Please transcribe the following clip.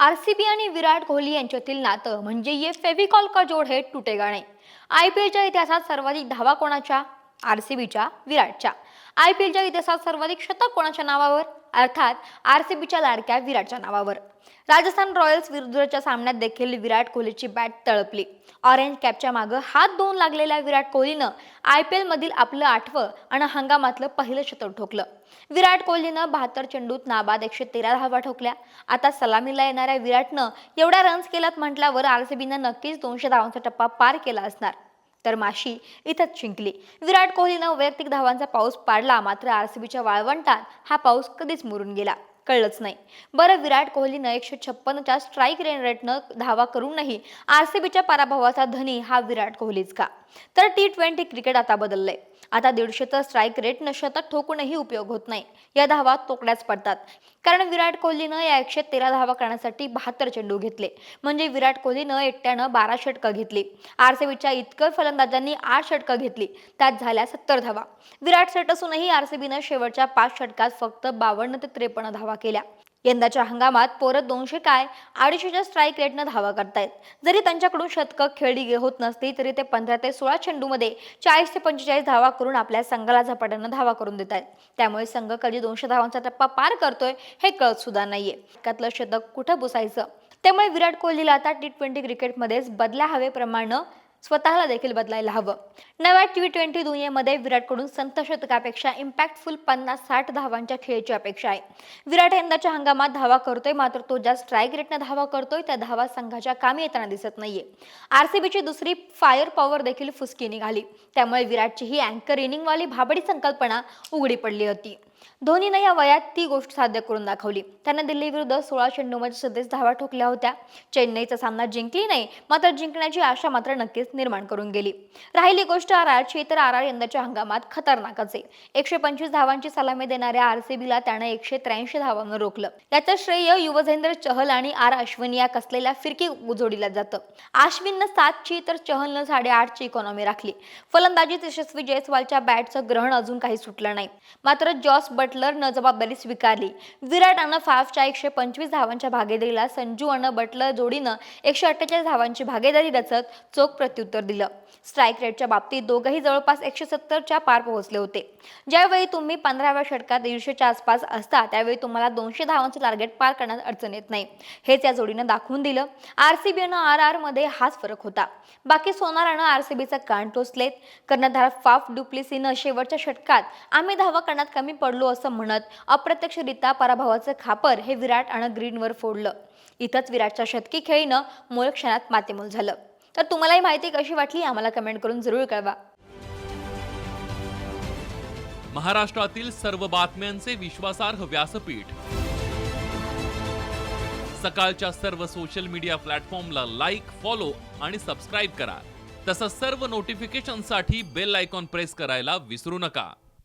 R C B आणि विराट कोहली यांच्यातील नातं म्हणजे ये फेविकॉल का जोड हे तुटेगा नाही. आय पी एलच्या इतिहासात सर्वाधिक धावा कोणाच्या? आर सी बीच्या विराटच्या. आय पी एलच्या इतिहासात सर्वाधिक शतक कोणाच्या नावावर? अर्थात आरसीबीच्या लाडक्या विराटच्या नावावर. राजस्थान रॉयल्स विरुद्धच्या सामन्यात देखील विराट कोहलीची बॅट तळपली. ऑरेंज कॅपच्या मागं हात दोन लागलेल्या विराट कोहलीनं आय पी एलमधील आपलं आठवं आणि हंगामातलं पहिलं शतक ठोकलं. विराट कोहलीनं बहात्तर चेंडूत नाबाद एकशे तेरा धावा ठोकल्या. आता सलामीला येणाऱ्या विराटनं एवढ्या रन्स केल्यात म्हटल्यावर आरसीबीनं नक्कीच दोनशे धावांचा टप्पा पार केला असणार. तर माशी इथंच जिंकली विराट कोहलीनं वैयक्तिक धावांचा पाऊस पाडला मात्र आरसीबीच्या वाळवंटात हा पाऊस कधीच मुरून गेला कळलंच नाही. बरं विराट कोहलीनं एकशे छप्पनच्या स्ट्राईक रेन रेटनं धावा करूनही आरसीबीच्या पराभवाचा धनी हा विराट कोहलीच का? तर टी ट्वेंटी क्रिकेट आता बदललंय. आता दीडशेचा स्ट्राईक रेटनं शतक ठोकूनही उपयोग होत नाही. या धावा तोकड्याच पडतात. कारण विराट कोहलीनं या एकशे तेरा धावा करण्यासाठी बहात्तर चेंडू घेतले. म्हणजे विराट कोहलीनं एकट्यानं बारा षटकं घेतली. आरसीबीच्या इतकं फलंदाजांनी आठ षटकं घेतली. त्यात झाल्या सत्तर धावा. विराट सेट असूनही आरसीबीनं शेवटच्या पाच षटकात फक्त बावन्न ते त्रेपन्न धावा केल्या. यंदाच्या हंगामात पोरं दोनशे काय अडीचशेच्या स्ट्राईक रेटनं धावा करतायत. जरी त्यांच्याकडून शतकं खेळली होत नसली तरी ते पंधरा ते सोळा चेंडूमध्ये चाळीस ते पंचेचाळीस धावा करून आपल्या संघाला झपाट्यानं धावा करून देत आहेत त्यामुळे संघ कधी दोनशे धावांचा टप्पा पार करतोय हे कळत सुद्धा नाहीये. त्यातलं शतक कुठं बुसायचं? त्यामुळे विराट कोहलीला आता टी ट्वेंटी क्रिकेटमध्येच बदल्या हवेप्रमाणे स्वतःला देखील बदलायला हवं. नव्या टी ट्वेंटी दुनियेमध्ये विराटकडून संत शतकापेक्षा इम्पॅक्टफुल पन्नास साठ धावांच्या खेळीची अपेक्षा आहे. विराट यंदाच्या हंगामात धावा करतोय मात्र तो ज्या स्ट्राईक रेटनं धावा करतोय त्या धावा संघाच्या कामी येताना दिसत नाहीये. आरसीबीची दुसरी फायर पॉवर देखील फुसकी निघाली त्यामुळे विराटची ही अँकर इनिंगवाली भाबडी संकल्पना उघडी पडली होती. धोनीनं या वयात ती गोष्ट साध्य करून दाखवली. त्यानं दिल्लीविरुद्ध सोळा चेंडूमध्ये सदतीस धावा ठोकल्या होत्या. चेन्नईचा सामना जिंकली नाही मात्र जिंकण्याची आशा मात्र नक्कीच निर्माण करून गेली. राहिली गोष्ट आर आरची तर आर आर यंदाच्या हंगामात खतरनाकच आहे. एकशे पंचवीस धावांची सलामी देणाऱ्या आरसीबीला त्यानं एकशे त्र्याऐंशी धावांवर रोखलं. याचं श्रेय युवजेंद्र चहल आणि आर अश्विन या कसलेल्या फिरकी उजोडीला जातं. अश्विननं सातची तर चहलनं साडेआठची इकॉनॉमी राखली. फलंदाजीत यशस्वी जयस्वालच्या बॅटचं ग्रहण अजून काही सुटलं नाही. मात्र जॉस बटलरनं जबाबदारी स्वीकारली. विराट फाफच्या एकशे पंचवीस धावांच्या भागीदारीला संजू अन बटलर जोडीनं एकशे अठ्ठेचाळीस धावांची भागीदारी रचत चोख प्रत्युत्तर दिलं. स्ट्राईक रेटच्या बाबतीत दोघंही जवळपास एकशे सत्तरच्या पार पोहोचले होते. ज्यावेळी तुम्ही पंधराव्या षटकात दीडशेच्या आसपास असता त्यावेळी तुम्हाला दोनशे धावांचं टार्गेट पार करण्यात अडचण येत नाही. हेच या जोडीनं दाखवून दिलं. आरसीबी आणि आर आरमध्ये हाच फरक होता. बाकी सोनारानं आरसीबीचा कान टोचलेत. कर्णधार फाफ डुप्लिसीनं शेवटच्या षटकात आम्ही धावा करण्यात कमी पडलो असं म्हणत अप्रत्यक्षरित्या पराभवाचं खापर हे विराट आणि ग्रीनवर फोडलं. इथंच विराटच्या शतकी खेळीनं मूळ क्षणात मातेमूल झालं. तर तुम्हाला ही माहिती कशी वाटली? आम्हाला कमेंट करून जरूर कळवा. महाराष्ट्रातील सर्व बातम्यांचे विश्वासार्ह व्यासपीठ. सकाळच्या सर्व सोशल मीडिया प्लॅटफॉर्मला लाईक फॉलो आणि सबस्क्राईब करा. तसंच सर्व नोटिफिकेशनसाठी बेल आयकॉन प्रेस करायला विसरू नका.